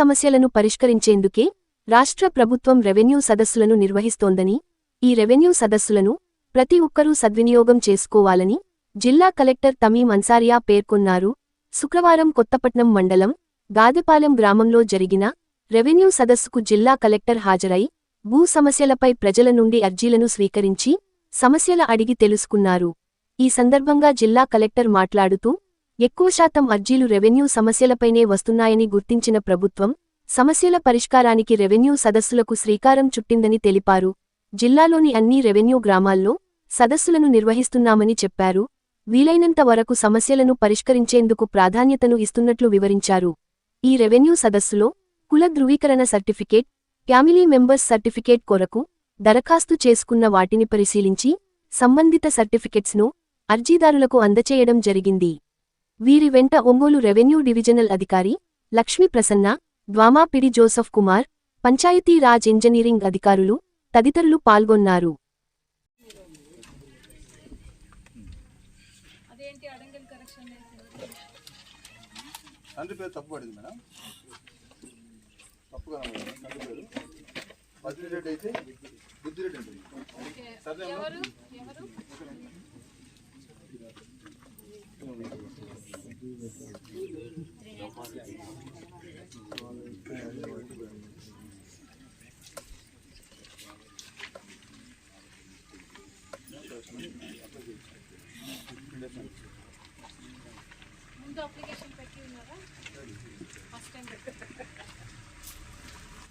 సమస్యలను పరిష్కరించేందుకే రాష్ట్ర ప్రభుత్వం రెవెన్యూ సదస్సులను నిర్వహిస్తోందని ఈ రెవెన్యూ సదస్సులను ప్రతి ఒక్కరూ సద్వినియోగం చేసుకోవాలని జిల్లా కలెక్టర్ తమీం అన్సారియా పేర్కొన్నారు. శుక్రవారం కొత్తపట్నం మండలం గాదెపాలెం గ్రామంలో జరిగిన రెవెన్యూ సదస్సుకు జిల్లా కలెక్టర్ హాజరై భూ సమస్యలపై ప్రజల నుండి అర్జీలను స్వీకరించి సమస్యల అడిగి తెలుసుకున్నారు. ఈ సందర్భంగా జిల్లా కలెక్టర్ మాట్లాడుతూ ఎక్కువ శాతం అర్జీలు రెవెన్యూ సమస్యలపైనే వస్తున్నాయని గుర్తించిన ప్రభుత్వం సమస్యల పరిష్కారానికి రెవెన్యూ సదస్సులకు శ్రీకారం చుట్టిందని తెలిపారు. జిల్లాలోని అన్ని రెవెన్యూ గ్రామాల్లో సదస్సులను నిర్వహిస్తున్నామని చెప్పారు. వీలైనంత వరకు సమస్యలను పరిష్కరించేందుకు ప్రాధాన్యతను ఇస్తున్నట్లు వివరించారు. ఈ రెవెన్యూ సదస్సులో కుల ధృవీకరణ సర్టిఫికేట్ ఫ్యామిలీ మెంబర్స్ సర్టిఫికేట్ కొరకు దరఖాస్తు చేసుకున్న వాటిని పరిశీలించి సంబంధిత సర్టిఫికెట్స్ను అర్జీదారులకు అందచేయడం జరిగింది. వీరి వెంట ఒంగోలు రెవెన్యూ డివిజనల్ అధికారి లక్ష్మీ ప్రసన్న ద్వామాపిడి జోసఫ్ కుమార్ పంచాయతీ రాజ్ ఇంజనీరింగ్ అధికారులు తదితరులు పాల్గొన్నారు. అదేంటి అడంగల్ కరెక్షన్ తండ్రి పేరు తప్పు పడింది మేడం. తప్పుగా మేడం. తండ్రి పేరు బద్రిరెడ్డి అయితే బుద్ధిరెడ్డి ఉంటుంది సరే ముందు అప్లికేషన్ పెట్టి అప్లికేషన్